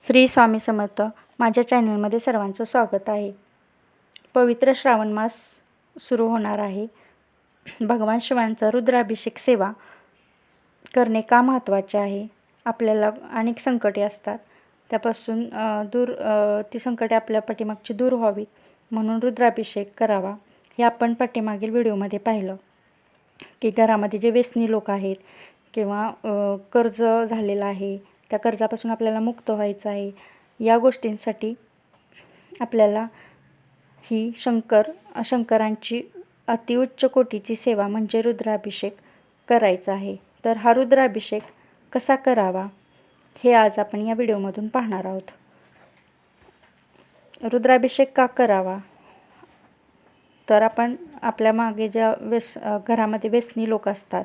श्री स्वामी समर्थ माझ्या चॅनलमध्ये सर्वांचं स्वागत आहे. पवित्र श्रावण मास सुरू होणार आहे. भगवान शिवांचा रुद्राभिषेक सेवा करणे का महत्त्वाचे आहे? आपल्याला अनेक संकटे असतात. त्यापासून दूर ती संकटे आपल्या पाठीमागची दूर व्हावीत म्हणून रुद्राभिषेक करावा हे आपण पाठीमागील व्हिडिओमध्ये पाहिलं. की घरामध्ये जे व्यसनी लोक आहेत किंवा कर्ज झालेलं आहे त्या कर्जापासून आपल्याला मुक्त व्हायचं आहे. या गोष्टींसाठी आपल्याला ही शंकर शंकरांची अतिउच्च कोटीची सेवा म्हणजे रुद्राभिषेक करायचा आहे. तर हा रुद्राभिषेक कसा करावा हे आज आपण या व्हिडिओमधून पाहणार आहोत. रुद्राभिषेक का करावा? तर आपण आपल्या मागे ज्या व्यस घरामध्ये व्यसनी लोक असतात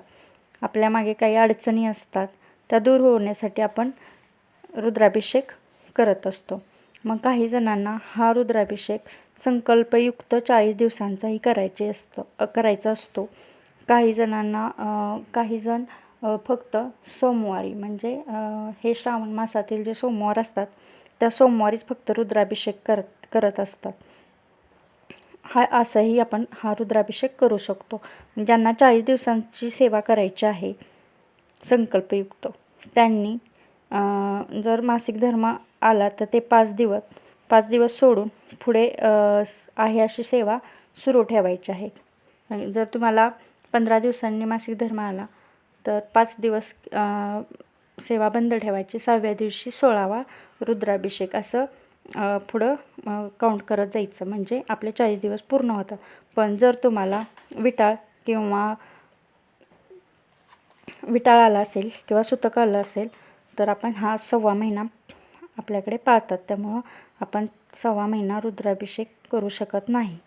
आपल्या मागे काही अडचणी असतात त्या दूर होण्यासाठी आपण रुद्राभिषेक करत असतो. मग काही जणांना हा रुद्राभिषेक संकल्पयुक्त चाळीस दिवसांचाही करायचे असतं करायचा असतो. काही जणांना काहीजण काही जण फक्त सोमवारी म्हणजे हे श्रावण मासातील जे सोमवार असतात त्या सोमवारीच फक्त रुद्राभिषेक करत करत असतात. हा असंही आपण हा रुद्राभिषेक करू शकतो. ज्यांना चाळीस दिवसांची सेवा करायची आहे संकल्पयुक्त. त्यांनी जर मासिक धर्म आला तर ते पाच दिवस पाच दिवस सोडून पुढे आहे अशी सेवा सुरू ठेवायची आहे. जर तुम्हाला पंधरा दिवसांनी मासिक धर्म आला तर पाच दिवस सेवा बंद ठेवायची. सहाव्या दिवशी सोळावा रुद्राभिषेक असं पुढं काउंट करत जायचं. म्हणजे आपले चाळीस दिवस पूर्ण होतं पण जर तुम्हाला विटाळ किंवा विटाळ आला असेल किंवा सुतक आलं असेल तर आपण हा सव्वा महिना आपल्याकडे पाळतात. त्यामुळं आपण सव्वा महिना रुद्राभिषेक करू शकत नाही.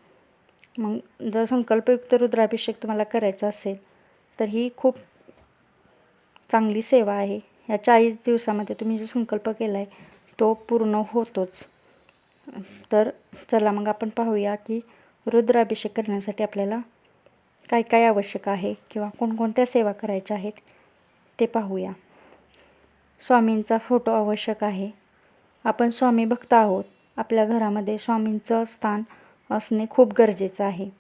मग जर संकल्पयुक्त रुद्राभिषेक तुम्हाला करायचा असेल तर ही खूप चांगली सेवा आहे. या चाळीस दिवसामध्ये तुम्ही जो संकल्प केला आहे तो पूर्ण होतोच. तर चला मग आपण पाहूया की रुद्राभिषेक करण्यासाठी आपल्याला काय काय आवश्यक आहे किंवा कोणकोणत्या सेवा करायच्या आहेत ते पाहूया. स्वामींचा फोटो आवश्यक आहे. आपण स्वामी भक्त आहोत. आपल्या घरामध्ये स्वामींचं स्थान असणे खूप गरजेचं आहे.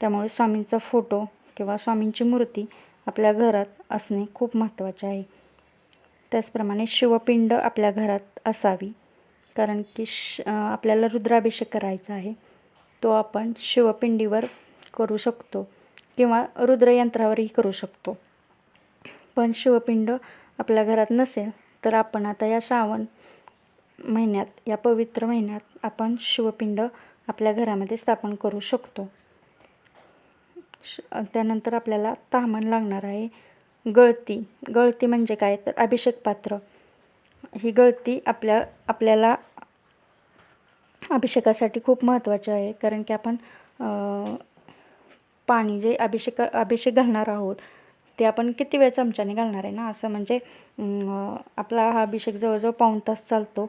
त्यामुळे स्वामींचा फोटो किंवा स्वामींची मूर्ती आपल्या घरात असणे खूप महत्त्वाचे आहे. त्याचप्रमाणे शिवपिंड आपल्या घरात असावी. कारण की श आपल्याला रुद्राभिषेक करायचा आहे. तो आपण शिवपिंडीवर करू शकतो. किंवा रुद्रयंत्रावरही करू शकतो. पण शिवपिंड आपल्या घरात नसेल तर आपण आता या श्रावण महिन्यात या पवित्र महिन्यात आपण शिवपिंड आपल्या घरामध्ये स्थापन करू शकतो. श त्यानंतर आपल्याला तामण लागणार आहे. गळती गळती म्हणजे काय? तर अभिषेक पात्र. ही गळती आपल्या आपल्याला अभिषेकासाठी खूप महत्त्वाची आहे कारण की आपण पाणी जे अभिषेक अभिषेक घालणार आहोत ते आपण किती वेळ चमच्याने घालणार आहे ना? असं म्हणजे आपला हा अभिषेक जवळजवळ पाऊण तास चालतो.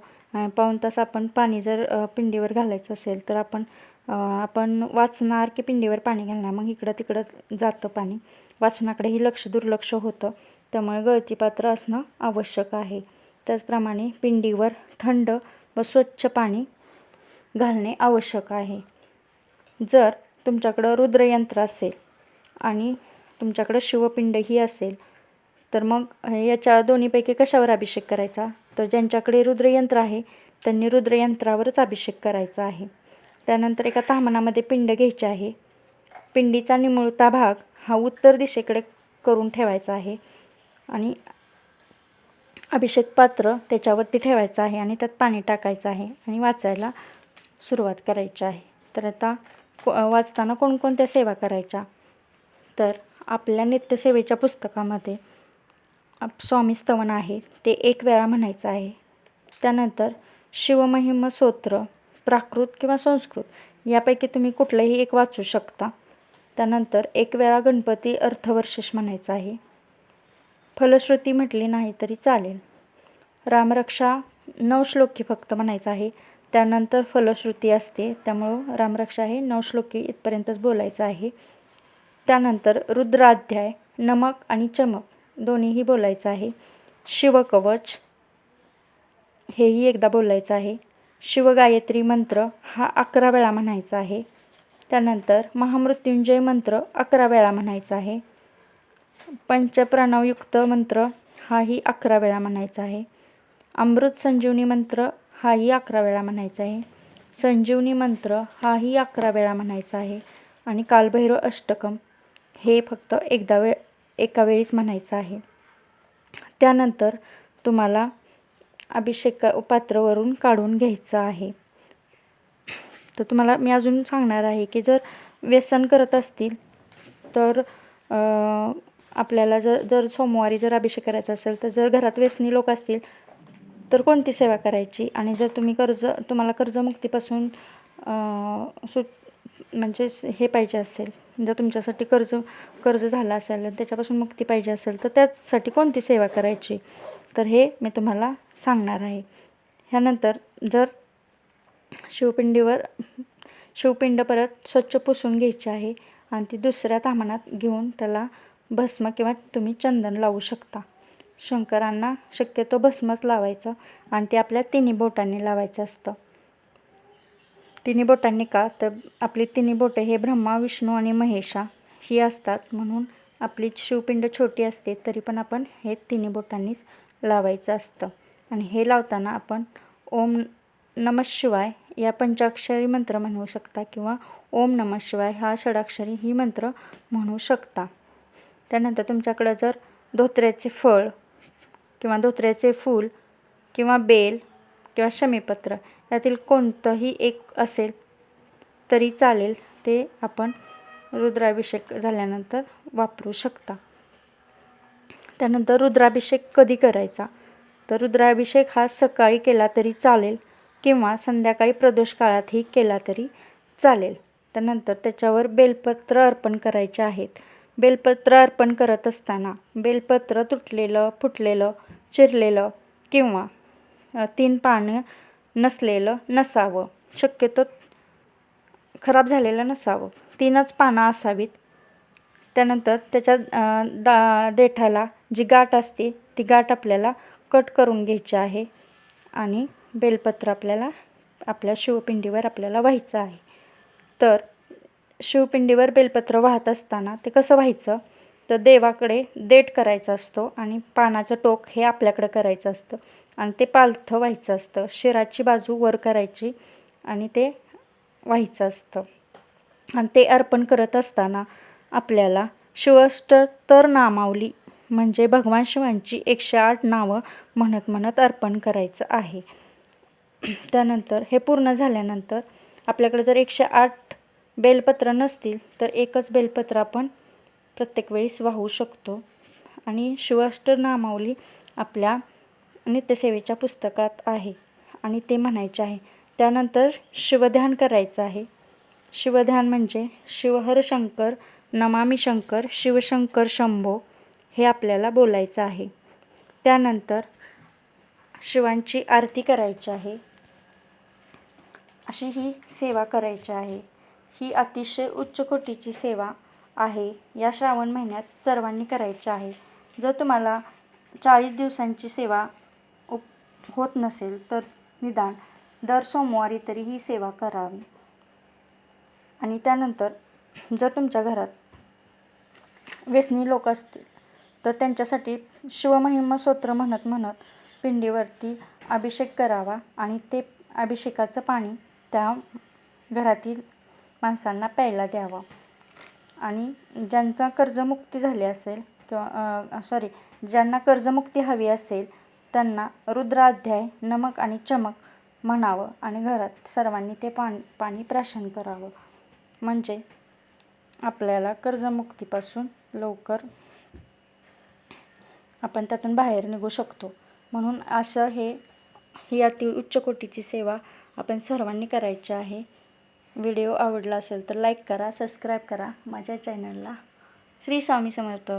पाऊण तास आपण पाणी जर पिंडीवर घालायचं असेल तर आपण आपण वाचणार की पिंडीवर पाणी घालणार? मग इकडं तिकडं जातं पाणी. वाचनाकडेही लक्ष दुर्लक्ष होतं. त्यामुळे गळती पात्र असणं आवश्यक आहे. त्याचप्रमाणे पिंडीवर थंड व स्वच्छ पाणी घालणे आवश्यक आहे. जर तुमच्याकडं रुद्रयंत्र असेल आणि तुमच्याकडं शिवपिंड ही असेल तर मग याच्या दोन्हीपैकी कशावर अभिषेक करायचा? तर ज्यांच्याकडे रुद्रयंत्र आहे त्यांनी रुद्रयंत्रावरच अभिषेक करायचा आहे. त्यानंतर एका तामणामध्ये पिंड घ्यायचे आहे. पिंडीचा निमुळता भाग हा उत्तर दिशेकडे करून ठेवायचा आहे आणि अभिषेक पात्र त्याच्यावरती ठेवायचं आहे आणि त्यात पाणी टाकायचं आहे आणि वाचायला सुरुवात करायची आहे. तर आता वाचताना कोणकोणत्या सेवा करायच्या? तर आपल्या नित्यसेवेच्या पुस्तकामध्ये स्वामी स्तवन आहे ते एक वेळा म्हणायचं आहे. त्यानंतर शिवमहिम स्तोत्र प्राकृत किंवा संस्कृत यापैकी तुम्ही कुठलंही एक वाचू शकता. त्यानंतर एक वेळा गणपती अर्थवर्षेश म्हणायचं आहे. फलश्रुती म्हटली नाही तरी चालेल. रामरक्षा नऊ श्लोकी फक्त म्हणायचं आहे. त्यानंतर फलश्रुती असते. त्यामुळं रामरक्षा हे नऊ श्लोकी इथपर्यंतच बोलायचं आहे. त्यानंतर रुद्राध्याय नमक आणि चमक दोन्हीही बोलायचं आहे. शिवकवच हेही एकदा बोलायचं आहे. शिवगायत्री मंत्र हा अकरा वेळा म्हणायचा आहे. त्यानंतर महामृत्युंजय मंत्र अकरा वेळा म्हणायचा आहे. पंचप्रणवयुक्त मंत्र हाही अकरा वेळा म्हणायचा आहे. अमृत संजीवनी मंत्र हाही अकरा वेळा म्हणायचा आहे. संजीवनी मंत्र हाही अकरा वेळा म्हणायचा आहे. आणि कालभैरव अष्टकम हे फक्त एकदा वे एका वेळीच म्हणायचं आहे. त्यानंतर तुम्हाला अभिषेक पात्रावरून काढून घ्यायचं आहे. तर तुम्हाला मी अजून सांगणार आहे की जर व्यसन करत असतील तर आपल्याला जर जर सोमवारी जर अभिषेक करायचा असेल तर जर घरात व्यसनी लोक असतील तर कोणती सेवा करायची? आणि जर तुम्ही कर्ज तुम्हाला कर्जमुक्तीपासून सुट म्हणजे हे पाहिजे असेल जर तुमच्यासाठी कर्ज कर्ज झालं असेल आणि त्याच्यापासून मुक्ती पाहिजे असेल तर त्यासाठी कोणती सेवा करायची? तर हे मी तुम्हाला सांगणार आहे. ह्यानंतर जर शिवपिंडीवर शिवपिंड परत स्वच्छ पुसून घ्यायची आहे आणि ती दुसऱ्या तामानात घेऊन त्याला भस्म किंवा तुम्ही चंदन लावू शकता. शंकरांना शक्यतो भस्मच लावायचं आणि ते आपल्या तिन्ही बोटांनी लावायचं असतं. तिन्ही बोटांनी का? तर आपली तिन्ही बोटं हे ब्रह्मा विष्णू आणि महेशा ही असतात. म्हणून आपली शिवपिंड छोटी असते तरी पण आपण हे तिन्ही बोटांनीच लावायचं असतं. आणि हे लावताना आपण ओम नम शिवाय या पंचाक्षरी मंत्र म्हणू शकता किंवा ओम नम शिवाय हा षडाक्षरी ही मंत्र म्हणू शकता. त्यानंतर तुमच्याकडं जर धोत्र्याचे फळ किंवा धोत्र्याचे फूल किंवा बेल किंवा शमीपत्र यातील कोणतंही एक असेल तरी चालेल ते आपण रुद्राभिषेक झाल्यानंतर वापरू शकता. त्यानंतर रुद्राभिषेक कधी करायचा? तर रुद्राभिषेक हा सकाळी केला तरी चालेल किंवा संध्याकाळी प्रदोष काळातही केला तरी चालेल. त्यानंतर त्याच्यावर बेलपत्र अर्पण करायचे आहेत. बेलपत्र अर्पण करत असताना बेलपत्र तुटलेलं फुटलेलं चिरलेलं किंवा तीन पानं नसलेलं नसावं. शक्यतो खराब झालेलं नसावं. तीनच पानं असावीत. त्यानंतर त्याच्या दा देठाला जी गाठ असते ती गाठ आपल्याला कट करून घ्यायची आहे आणि बेलपत्र आपल्याला आपल्या शिवपिंडीवर आपल्याला व्हायचं आहे. तर शिवपिंडीवर बेलपत्र वाहत असताना ते कसं व्हायचं? तर देवाकडे देठ करायचा असतो आणि पानाचं टोक हे आपल्याकडं करायचं असतं. आणि ते पालथं व्हायचं असतं. शिराची बाजू वर करायची आणि ते व्हायचं असतं. आणि ते अर्पण करत असताना आपल्याला शिवष्टोत्तर नामावली म्हणजे भगवान शिवांची एकशे आठ नावं म्हणत म्हणत अर्पण करायचं आहे. त्यानंतर हे पूर्ण झाल्यानंतर आपल्याकडे जर एकशे आठ बेलपत्र नसतील तर एकच बेलपत्र आपण प्रत्येक वेळेस वाहू शकतो. आणि शिवाष्ट नामावली आपल्या नित्यसेवेच्या पुस्तकात आहे आणि ते म्हणायचे आहे. त्यानंतर शिवध्यान करायचं आहे. शिवध्यान म्हणजे शिवहर शंकर नमामी शंकर शिवशंकर शंभो हे आपल्याला बोलायचं आहे. त्यानंतर शिवांची आरती करायची आहे. अशी ही सेवा करायची आहे. ही अतिशय उच्च कोटीची सेवा आहे या श्रावण महिन्यात सर्वांनी करायची आहे. जर तुम्हाला चाळीस दिवसांची सेवा उप होत नसेल तर निदान दर सोमवारी तरी ही सेवा करावी. आणि त्यानंतर जर तुमच्या घरात व्यसनी लोक असतील तर त्यांच्यासाठी शिवमहिम स्तोत्र म्हणत म्हणत पिंडीवरती अभिषेक करावा आणि ते अभिषेकाचं पाणी त्या घरातील माणसांना प्यायला द्यावं. आणि ज्यांचा कर्जमुक्ती झाली असेल किंवा सॉरी ज्यांना कर्जमुक्ती हवी असेल त्यांना रुद्राध्याय नमक आणि चमक म्हणावं आणि घरात सर्वांनी ते पाणी पाणी प्राशन करावं. म्हणजे आपल्याला कर्जमुक्तीपासून लवकर आपण त्यातून बाहेर निघू शकतो. म्हणून असं हे ही अति उच्च कोटीची सेवा आपण सर्वांनी करायची आहे. व्हिडिओ आवडला असेल तर लाईक करा सबस्क्राईब करा माझ्या चॅनलला. श्री स्वामी समर्थ.